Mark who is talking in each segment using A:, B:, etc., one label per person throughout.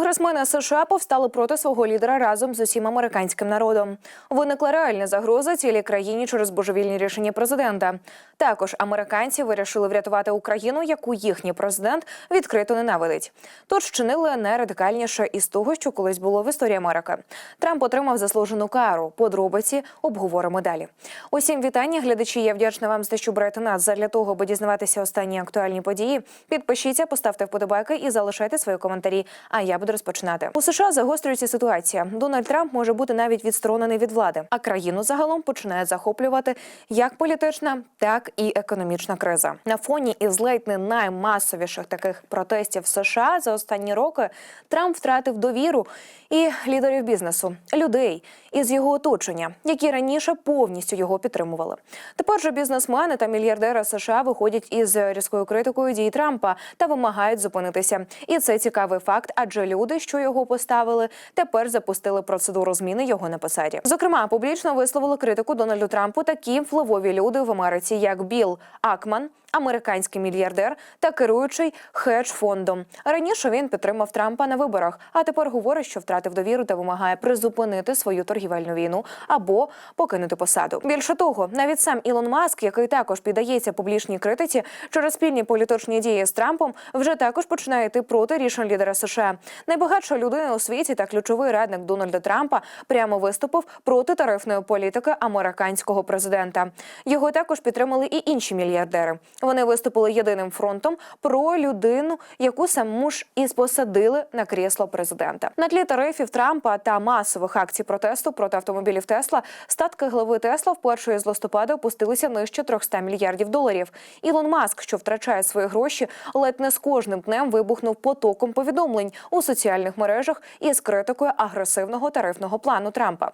A: Конгресмени США повстали проти свого лідера разом з усім американським народом. Виникла реальна загроза цілій країні через божевільні рішення президента. Також американці вирішили врятувати Україну, яку їхній президент відкрито ненавидить. Тож вчинили найрадикальніше із того, що колись було в історії Америки. Трамп отримав заслужену кару. Подробиці обговоримо далі. Усім вітання, глядачі. Я вдячна вам за те, що берете нас задля того, аби дізнаватися останні актуальні події. Підпишіться, поставте вподобайки і залишайте свої коментарі. А я буду розпочинати. У США загострюється ситуація. Дональд Трамп може бути навіть відсторонений від влади, а країну загалом починає захоплювати як політична, так і економічна криза. На фоні із ледь не наймасовіших таких протестів в США за останні роки Трамп втратив довіру і лідерів бізнесу, людей із його оточення, які раніше повністю його підтримували. Тепер же бізнесмени та мільярдери США виходять із різкою критикою дій Трампа та вимагають зупинитися. І це цікавий факт, адже люди, що його поставили, тепер запустили процедуру зміни його на посаді. Зокрема, публічно висловили критику Дональду Трампу такі впливові люди в Америці, як Білл Акман. Американський мільярдер та керуючий хедж-фондом. Раніше він підтримав Трампа на виборах, а тепер говорить, що втратив довіру та вимагає призупинити свою торгівельну війну або покинути посаду. Більше того, навіть сам Ілон Маск, який також піддається публічній критиці через спільні політичні дії з Трампом, вже також починає йти проти рішень лідера США. Найбагатша людина у світі та ключовий радник Дональда Трампа прямо виступив проти тарифної політики американського президента. Його також підтримали і інші мільярдери. Вони виступили єдиним фронтом про людину, яку саму ж і посадили на крісло президента. На тлі тарифів Трампа та масових акцій протесту проти автомобілів Тесла статки глави Тесла вперше з листопада опустилися нижче 300 мільярдів доларів. Ілон Маск, що втрачає свої гроші, ледь не з кожним днем вибухнув потоком повідомлень у соціальних мережах із критикою агресивного тарифного плану Трампа.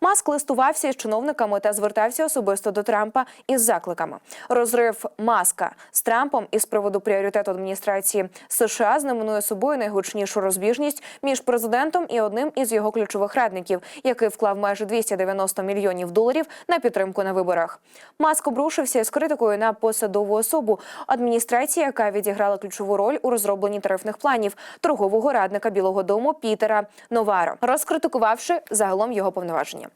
A: Маск листувався із чиновниками та звертався особисто до Трампа із закликами. Розрив Маска з Трампом із приводу пріоритету адміністрації США знаменує собою найгучнішу розбіжність між президентом і одним із його ключових радників, який вклав майже 290 мільйонів доларів на підтримку на виборах. Маск обрушився із критикою на посадову особу адміністрації, яка відіграла ключову роль у розробленні тарифних планів торгового радника Білого Дому Пітера Новаро, розкритикувавши загалом його повноваження.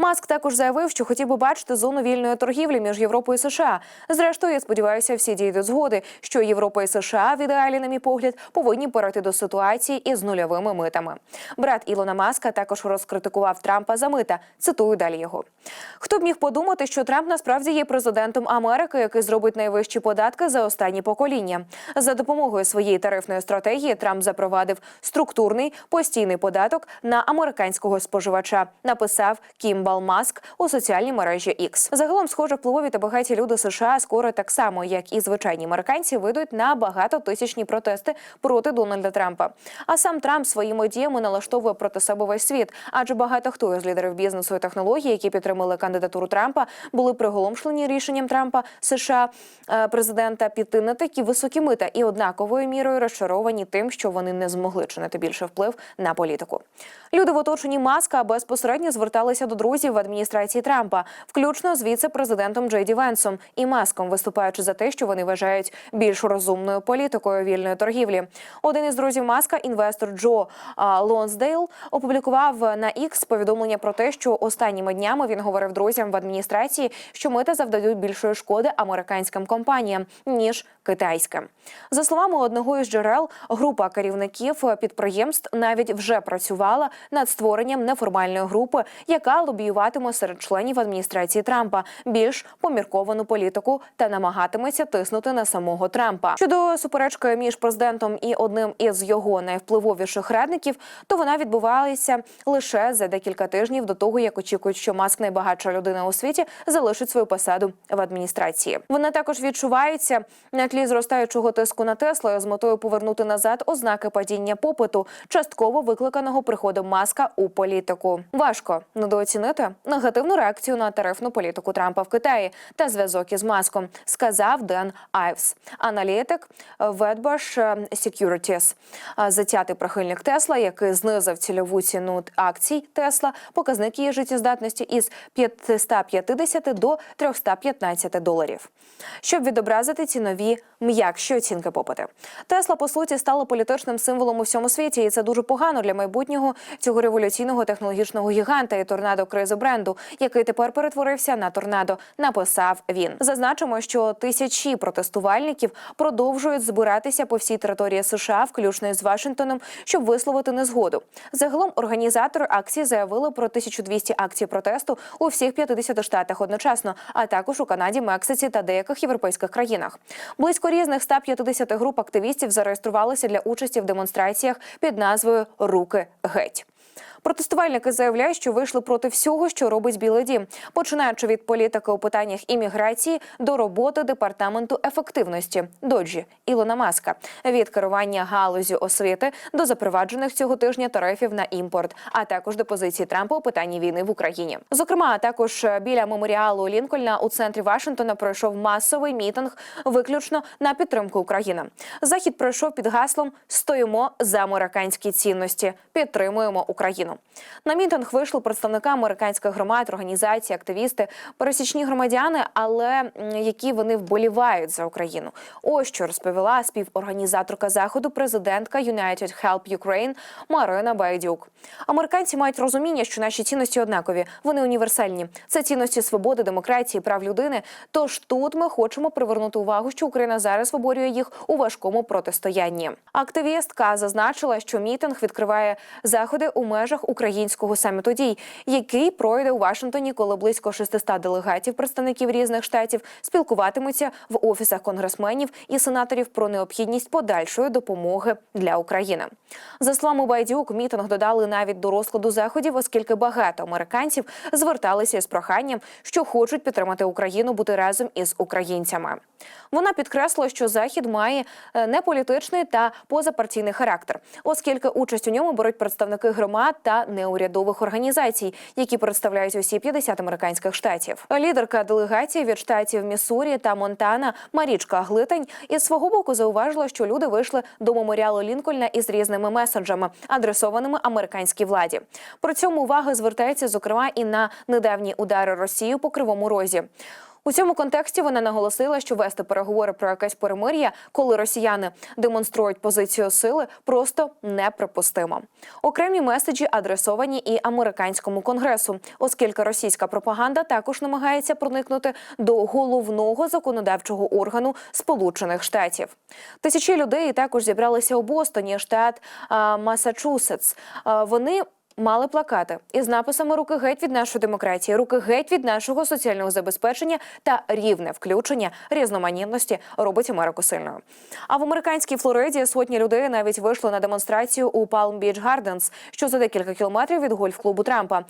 A: Маск також заявив, що хотів би бачити зону вільної торгівлі між Європою і США. Зрештою, я сподіваюся, всі дійдуть згоди, що Європа і США в ідеалі, на мій погляд, повинні перейти до ситуації із нульовими митами. Брат Ілона Маска також розкритикував Трампа за мита. Цитую далі його. Хто б міг подумати, що Трамп насправді є президентом Америки, який зробить найвищі податки за останні покоління. За допомогою своєї тарифної стратегії Трамп запровадив структурний постійний податок на американського споживача. Написав Кімбал Маск у соціальній мережі X. Загалом, схоже, впливові та багаті люди США скоро так само, як і звичайні американці, вийдуть на багатотисячні протести проти Дональда Трампа. А сам Трамп своїми діями налаштовує проти себе весь світ, адже багато хто із лідерів бізнесу і технологій, які підтримали кандидатуру Трампа, були приголомшлені рішенням Трампа США е, президента піти на такі високі мита і однаковою мірою розчаровані тим, що вони не змогли чинити більше вплив на політику. Люди в оточенні маска безпосередньо зверталися до друзів в адміністрації Трампа, включно з віце-президентом Джей Ді Венсом і маском, виступаючи за те, що вони вважають більш розумною політикою вільної торгівлі. Один із друзів маска, інвестор Джо Лонсдейл, опублікував на X повідомлення про те, що останніми днями він говорив друзям в адміністрації, що мита завдають більшої шкоди американським компаніям ніж китайським. За словами одного із джерел, група керівників підприємств навіть вже працювала над створенням неформальної групи, яка лобіюватиме серед членів адміністрації Трампа більш помірковану політику та намагатиметься тиснути на самого Трампа. Щодо суперечки між президентом і одним із його найвпливовіших радників, то вона відбувалася лише за декілька тижнів до того, як очікують, що маск найбагатша людина у світі залишить свою посаду в адміністрації. Вона також відчувається на тлі зростаючого тиску на Тесла з метою повернути назад ознаки падіння попиту, частково викликаного приходом маска у політику. Важко недооцінити негативну реакцію на тарифну політику Трампа в Китаї та зв'язок із маском, сказав Ден Айвс, аналітик Ведбаш Securities. Затятий прихильник Тесла, який знизив цільову ціну акцій Тесла, показник її життєздатності із 550 до 315 доларів. Щоб відобразити цінові м'якші оцінки попити. Тесла по суті стала політичним символом у всьому світі, і це дуже погано для майбутнього цього революційного технологічного гіганта і торнадо кризи бренду, який тепер перетворився на торнадо. Написав він. Зазначимо, що тисячі протестувальників продовжують збиратися по всій території США, включно із Вашингтоном, щоб висловити незгоду. Загалом організатори акції заявили про 1200 акцій протесту у всіх 50 штатах одночасно, а також у Канаді, Мексиці та деяких європейських країнах. Близько різних 150 груп активістів зареєструвалися для участі в демонстраціях під назвою Руки геть. Протестувальники заявляють, що вийшли проти всього, що робить Білий Дім, починаючи від політики у питаннях імміграції до роботи департаменту ефективності доджі Ілона Маска, від керування галузю освіти до запроваджених цього тижня тарифів на імпорт, а також до позиції Трампа у питанні війни в Україні. Зокрема, також біля меморіалу Лінкольна у центрі Вашингтона пройшов масовий мітинг, виключно на підтримку України. Захід пройшов під гаслом Стоїмо за американські цінності, підтримуємо Україну. На мітинг вийшли представники американських громад, організацій, активісти, пересічні громадяни, але які вони вболівають за Україну. Ось що розповіла співорганізаторка заходу, президентка United Help Ukraine Марина Байдюк. Американці мають розуміння, що наші цінності однакові, вони універсальні. Це цінності свободи, демократії, прав людини. Тож тут ми хочемо привернути увагу, що Україна зараз виборює їх у важкому протистоянні. Активістка зазначила, що мітинг відкриває заходи у межах українського саміту дій, який пройде у Вашингтоні, коли близько 600 делегатів представників різних штатів спілкуватимуться в офісах конгресменів і сенаторів про необхідність подальшої допомоги для України. За словами Байдюк, мітинг додали навіть до розкладу заходів, оскільки багато американців зверталися з проханням, що хочуть підтримати Україну бути разом із українцями. Вона підкреслила, що захід має е, неполітичний та позапартійний характер, оскільки участь у ньому беруть представники громад та неурядових організацій, які представляють усі 50 американських штатів. Лідерка делегації від штатів Міссурі та Монтана Марічка Глитань із свого боку зауважила, що люди вийшли до меморіалу Лінкольна із різними меседжами, адресованими американській владі. При цьому увага звертається зокрема і на недавні удари Росії по кривому розі. У цьому контексті вона наголосила, що вести переговори про якесь перемир'я, коли росіяни демонструють позицію сили, просто неприпустимо. Окремі меседжі адресовані і американському конгресу, оскільки російська пропаганда також намагається проникнути до головного законодавчого органу Сполучених Штатів. Тисячі людей також зібралися у Бостоні, штат Масачусетс. Вони Мали плакати із написами Руки геть від нашої демократії, руки геть від нашого соціального забезпечення та рівне включення різноманітності робить Америку сильною. А в американській Флориді сотні людей навіть вийшли на демонстрацію у Palm Beach Gardens, що за декілька кілометрів від гольф-клубу Трампа,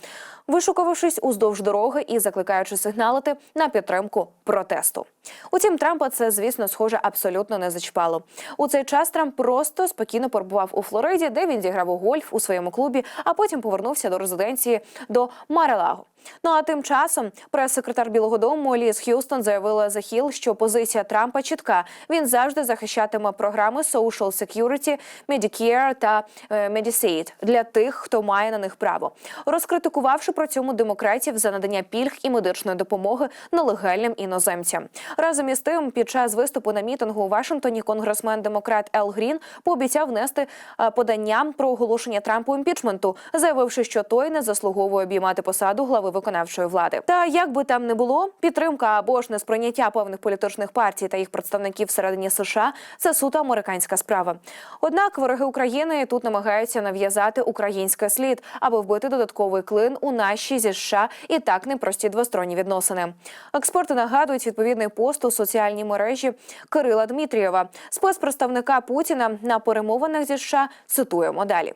A: вишукувавшись уздовж дороги і закликаючи сигналити на підтримку протесту. Утім, Трампа це, звісно, схоже, абсолютно не зачіпало. У цей час Трамп просто спокійно перебував у Флориді, де він зіграв у гольф у своєму клубі, а потім повернувся до резиденції до Марелаго. Ну а тим часом прес-секретар Білого Дому Ліз Х'юстон заявила за Хіл, що позиція Трампа чітка. Він завжди захищатиме програми Social Security, Medicare та е, Medicaid для тих, хто має на них право, розкритикувавши при цьому демократів за надання пільг і медичної допомоги нелегальним іноземцям. Разом із тим, під час виступу на мітингу у Вашингтоні конгресмен демократ Ел Грін пообіцяв внести е, подання про оголошення Трампу імпічменту, заявивши, що той не заслуговує обіймати посаду глави виконавчої влади. Та як би там не було, підтримка або ж несприйняття певних політичних партій та їх представників всередині США це суто американська справа. Однак вороги України тут намагаються нав'язати український слід, аби вбити додатковий клин у наші зі США і так непрості двосторонні відносини. Експерти нагадують відповідний пост у соціальній мережі Кирила Дмитрієва, спецпредставника Путіна на перемовинах зі США. Цитуємо далі.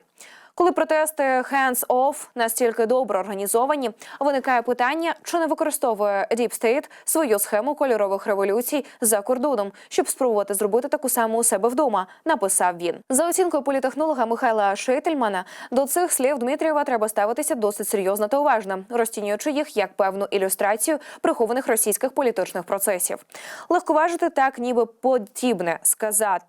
A: Коли протести hands off настільки добре організовані, виникає питання, чи не використовує Deep State свою схему кольорових революцій за кордоном, щоб спробувати зробити таку саму у себе вдома. Написав він за оцінкою політехнолога Михайла Шейтельмана. До цих слів Дмитрієва треба ставитися досить серйозно та уважно, розцінюючи їх як певну ілюстрацію прихованих російських політичних процесів. Легковажити так, ніби подібне сказав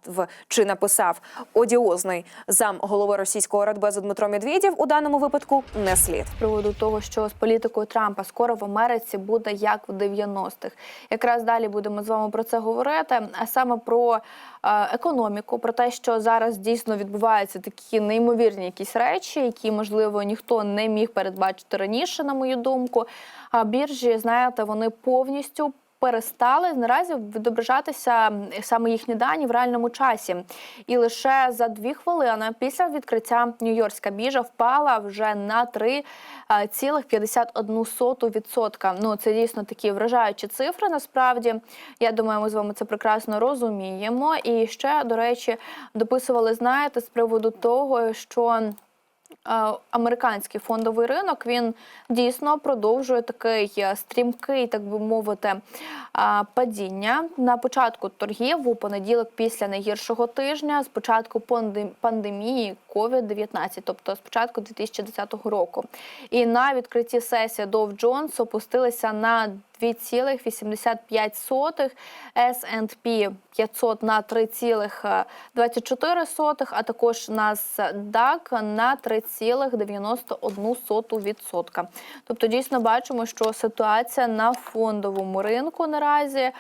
A: чи написав одіозний зам голови російського радбезу разу Дмитро Медведєв у даному випадку не слід.
B: з приводу того, що з політикою Трампа скоро в Америці буде як в 90-х. Якраз далі будемо з вами про це говорити. А саме про е, економіку, про те, що зараз дійсно відбуваються такі неймовірні якісь речі, які можливо ніхто не міг передбачити раніше, на мою думку. А біржі, знаєте, вони повністю. Перестали наразі відображатися саме їхні дані в реальному часі, і лише за дві хвилини після відкриття Нью-Йоркська біржа впала вже на 3,51%. Ну це дійсно такі вражаючі цифри. Насправді я думаю, ми з вами це прекрасно розуміємо. І ще до речі, дописували, знаєте, з приводу того, що е, американський фондовий ринок він дійсно продовжує такий е, стрімкий, так би мовити, падіння. На початку торгів у понеділок після найгіршого тижня, з початку панде- пандемії COVID-19, тобто з початку 2010 року. І на відкритті сесії Dow Jones опустилися на 2,85, S&P 500 на 3,24, а також NASDAQ на 3,91%. Тобто дійсно бачимо, що ситуація на фондовому ринку наразі е,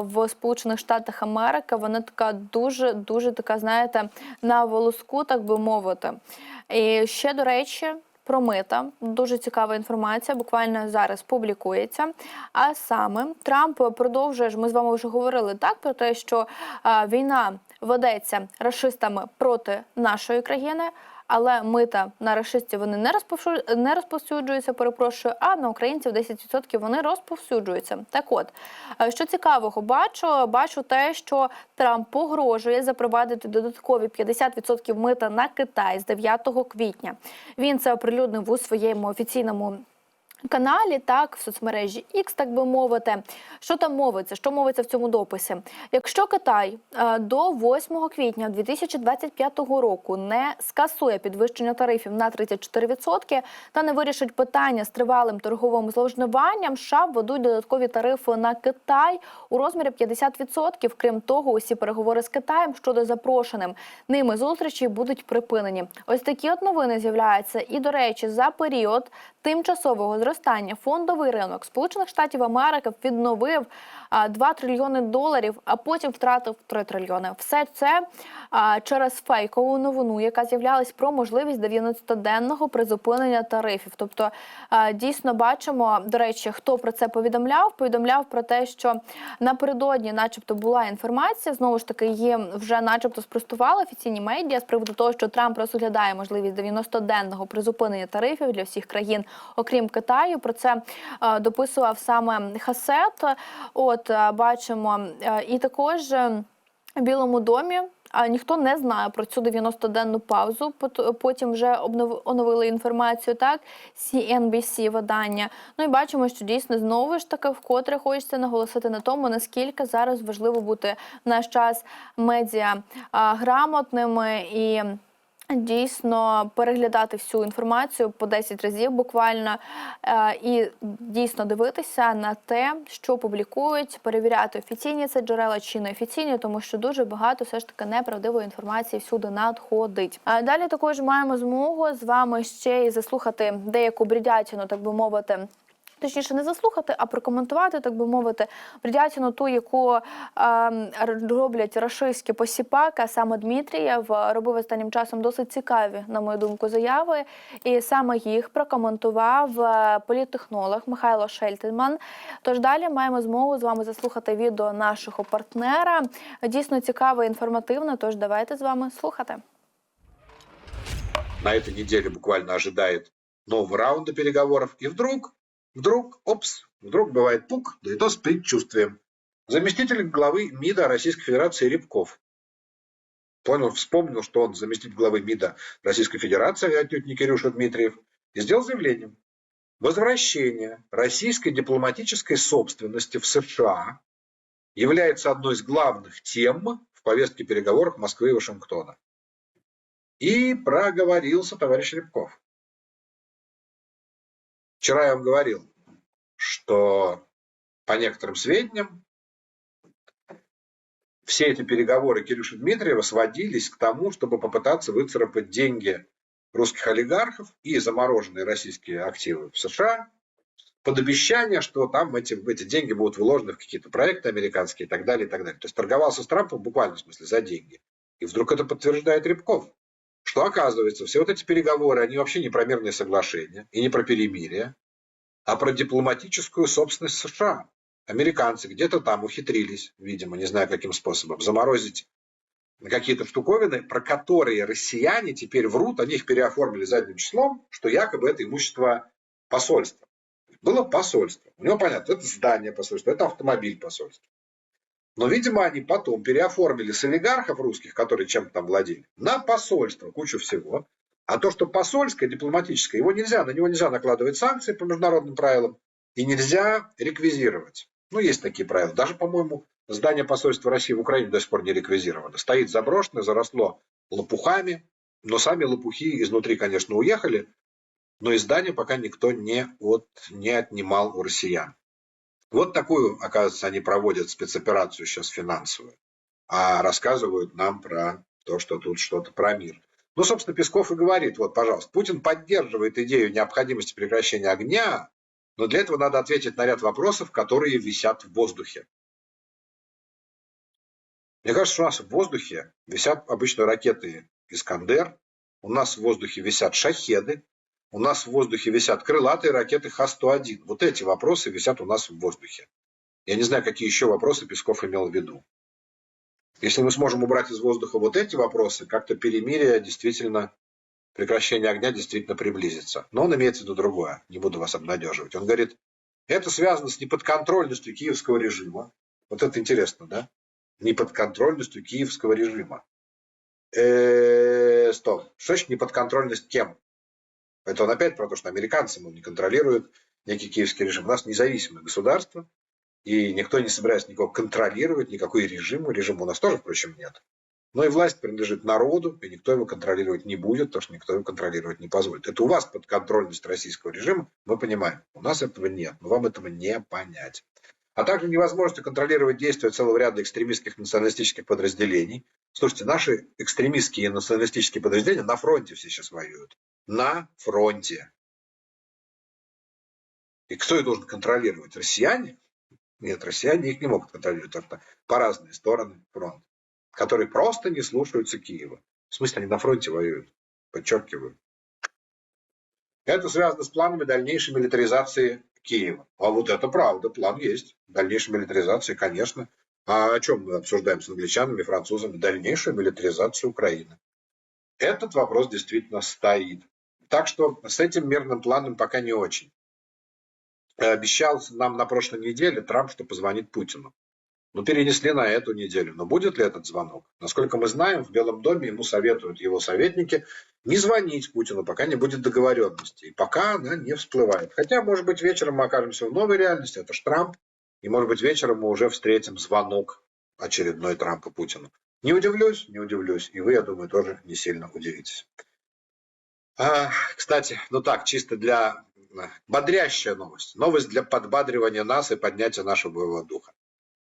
B: в Сполучених Штатах Америки вона така дуже дуже така, знаєте, на волоску, так би мовити. І ще до речі. Про мита дуже цікава інформація. Буквально зараз публікується. А саме Трамп продовжує. Ми з вами вже говорили так про те, що війна ведеться расистами проти нашої країни. Але мита на расистів вони не не розповсюджуються, перепрошую, а на українців 10% вони розповсюджуються. Так от, е, що цікавого бачу, бачу те, що Трамп погрожує запровадити додаткові 50% мита на Китай з 9 квітня. Він це оприлюднив у своєму офіційному каналі, так, в соцмережі X, так би мовити. Що там мовиться? Що мовиться в цьому дописі? Якщо Китай е, до 8 квітня 2025 року не скасує підвищення тарифів на 34% та не вирішить питання з тривалим торговим зловживанням, США введуть додаткові тарифи на Китай у розмірі 50%. Крім того, усі переговори з Китаєм щодо запрошеним ними зустрічей будуть припинені. Ось такі от новини з'являються. І до речі, за період тимчасового зростання фондовий ринок Сполучених Штатів Америки відновив а, 2 трильйони доларів, а потім втратив 3 трильйони. Все це через фейкову новину, яка з'являлась про можливість 90-денного призупинення тарифів. Тобто дійсно бачимо, до речі, хто про це повідомляв, повідомляв про те, що напередодні, начебто, була інформація. Знову ж таки, її вже, начебто, спростували офіційні медіа з приводу того, що Трамп розглядає можливість 90-денного призупинення тарифів для всіх країн, окрім Китаю. Про це е, дописував саме Хасет. От е, бачимо, е, і також. в Білому домі а ніхто не знає про цю 90-денну паузу. Потім вже оновили інформацію. Так, CNBC видання. Ну і бачимо, що дійсно знову ж таки вкотре хочеться наголосити на тому, наскільки зараз важливо бути в наш час медіа грамотними і. Дійсно переглядати всю інформацію по 10 разів буквально е, і дійсно дивитися на те, що публікують, перевіряти офіційні це джерела чи неофіційні, тому що дуже багато все ж таки неправдивої інформації всюди надходить. Далі також маємо змогу з вами ще й заслухати деяку бредятину, так би мовити. Точніше, не заслухати, а прокоментувати, так би мовити, бредятину ту, яку е, роблять рашистські посіпаки, саме Дмитрієв робив останнім часом досить цікаві, на мою думку, заяви. І саме їх прокоментував е, політтехнолог Михайло Шельтельман. Тож далі маємо змогу з вами заслухати відео нашого партнера. Дійсно цікаве, інформативне. Тож давайте з вами слухати.
C: на этой неделе буквально ожидает нового раунда переговоров. И вдруг, вдруг, опс, вдруг бывает пук, да и то с предчувствием. Заместитель главы МИДа Российской Федерации Рябков понял, вспомнил, что он заместитель главы МИДа Российской Федерации, отнюдь не Кирюша Дмитриев, и сделал заявление. Возвращение российской дипломатической собственности в США является одной из главных тем в повестке переговоров Москвы и Вашингтона. И проговорился товарищ Рябков. Вчера я вам говорил, что по некоторым сведениям все эти переговоры Кирюши Дмитриева сводились к тому, чтобы попытаться выцарапать деньги русских олигархов и замороженные российские активы в США под обещание, что там эти, эти деньги будут вложены в какие-то проекты американские и так далее, и так далее. То есть торговался с Трампом в буквальном смысле за деньги. И вдруг это подтверждает Рябков. Что оказывается, все вот эти переговоры, они вообще не про мирные соглашения и не про перемирие, а про дипломатическую собственность США. Американцы где-то там ухитрились, видимо, не знаю каким способом, заморозить какие-то штуковины, про которые россияне теперь врут, они их переоформили задним числом, что якобы это имущество посольства. Было посольство. У него понятно, это здание посольства, это автомобиль посольства. Но, видимо, они потом переоформили с олигархов русских, которые чем-то там владели, на посольство, кучу всего. А то, что посольское, дипломатическое, его нельзя, на него нельзя накладывать санкции по международным правилам и нельзя реквизировать. Ну, есть такие правила. Даже, по-моему, здание посольства России в Украине до сих пор не реквизировано. Стоит заброшенное, заросло лопухами, но сами лопухи изнутри, конечно, уехали, но из здания пока никто не, от, не отнимал у россиян. Вот такую, оказывается, они проводят спецоперацию сейчас финансовую, а рассказывают нам про то, что тут что-то про мир. Ну, собственно, Песков и говорит, вот, пожалуйста, Путин поддерживает идею необходимости прекращения огня, но для этого надо ответить на ряд вопросов, которые висят в воздухе. Мне кажется, что у нас в воздухе висят обычно ракеты «Искандер», у нас в воздухе висят «Шахеды», у нас в воздухе висят крылатые ракеты Х-101. Вот эти вопросы висят у нас в воздухе. Я не знаю, какие еще вопросы Песков имел в виду. Если мы сможем убрать из воздуха вот эти вопросы, как-то перемирие действительно, прекращение огня действительно приблизится. Но он имеет в виду другое. Не буду вас обнадеживать. Он говорит, это связано с неподконтрольностью киевского режима. Вот это интересно, да? Неподконтрольностью киевского режима. Э, стоп. Что значит неподконтрольность кем? Это он опять про то, что американцы мол, не контролируют некий киевский режим. У нас независимое государство, и никто не собирается никого контролировать, никакой режим. Режима у нас тоже, впрочем, нет. Но и власть принадлежит народу, и никто его контролировать не будет, потому что никто его контролировать не позволит. Это у вас подконтрольность российского режима, мы понимаем. У нас этого нет, но вам этого не понять. А также невозможность контролировать действия целого ряда экстремистских националистических подразделений. Слушайте, наши экстремистские националистические подразделения на фронте все сейчас воюют. На фронте. И кто их должен контролировать? Россияне? Нет, россияне их не могут контролировать, потому по разные стороны фронта, которые просто не слушаются Киева. В смысле, они на фронте воюют. Подчеркиваю. Это связано с планами дальнейшей милитаризации Киева. А вот это правда, план есть. Дальнейшей милитаризации, конечно. А о чем мы обсуждаем с англичанами, французами? Дальнейшую милитаризацию Украины. Этот вопрос действительно стоит. Так что с этим мирным планом пока не очень. Обещал нам на прошлой неделе Трамп, что позвонит Путину. Ну, перенесли на эту неделю. Но будет ли этот звонок? Насколько мы знаем, в Белом доме ему советуют его советники не звонить Путину, пока не будет договоренности. И пока она не всплывает. Хотя, может быть, вечером мы окажемся в новой реальности. Это ж Трамп. И, может быть, вечером мы уже встретим звонок очередной Трампа Путину. Не удивлюсь, не удивлюсь. И вы, я думаю, тоже не сильно удивитесь. А, кстати, ну так, чисто для бодрящая новость. Новость для подбадривания нас и поднятия нашего боевого духа.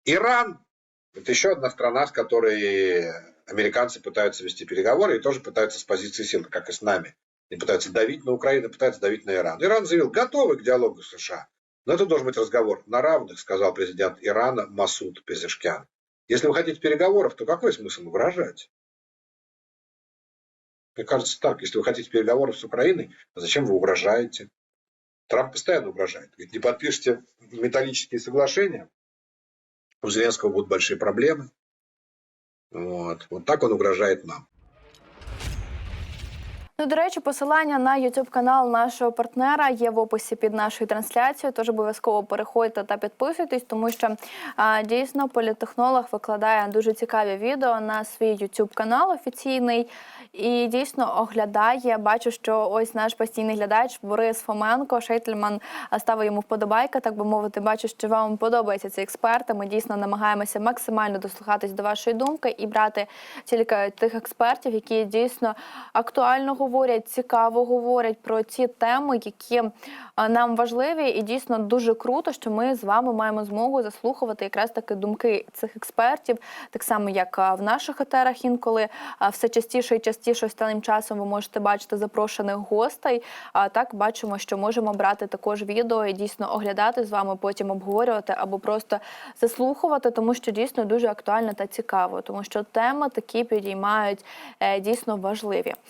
C: Иран – это еще одна страна, с которой американцы пытаются вести переговоры и тоже пытаются с позиции силы, как и с нами. Они пытаются давить на Украину, пытаются давить на Иран. Иран заявил, готовы к диалогу с США. Но это должен быть разговор на равных, сказал президент Ирана Масуд Пезешкян. Если вы хотите переговоров, то какой смысл угрожать? Мне кажется так, если вы хотите переговоров с Украиной, зачем вы угрожаете? Трамп постоянно угрожает. Говорит, не подпишите металлические соглашения, у Зеленского будут большие проблемы. Вот. вот так он угрожает нам.
B: Ну, до речі, посилання на youtube канал нашого партнера є в описі під нашою трансляцією. Тож обов'язково переходьте та підписуйтесь, тому що а, дійсно політехнолог викладає дуже цікаві відео на свій youtube канал офіційний і дійсно оглядає. Бачу, що ось наш постійний глядач Борис Фоменко, Шейтельман ставив йому вподобайка, так би мовити. Бачу, що вам подобається цей експерт. Ми дійсно намагаємося максимально дослухатись до вашої думки і брати тільки тих експертів, які дійсно актуально говорять говорять, цікаво говорять про ті теми, які нам важливі, і дійсно дуже круто, що ми з вами маємо змогу заслухувати якраз таки думки цих експертів, так само як в наших етерах інколи все частіше і частіше останнім часом ви можете бачити запрошених гостей. А так бачимо, що можемо брати також відео і дійсно оглядати з вами, потім обговорювати або просто заслухувати, тому що дійсно дуже актуально та цікаво, тому що теми такі підіймають е, дійсно важливі.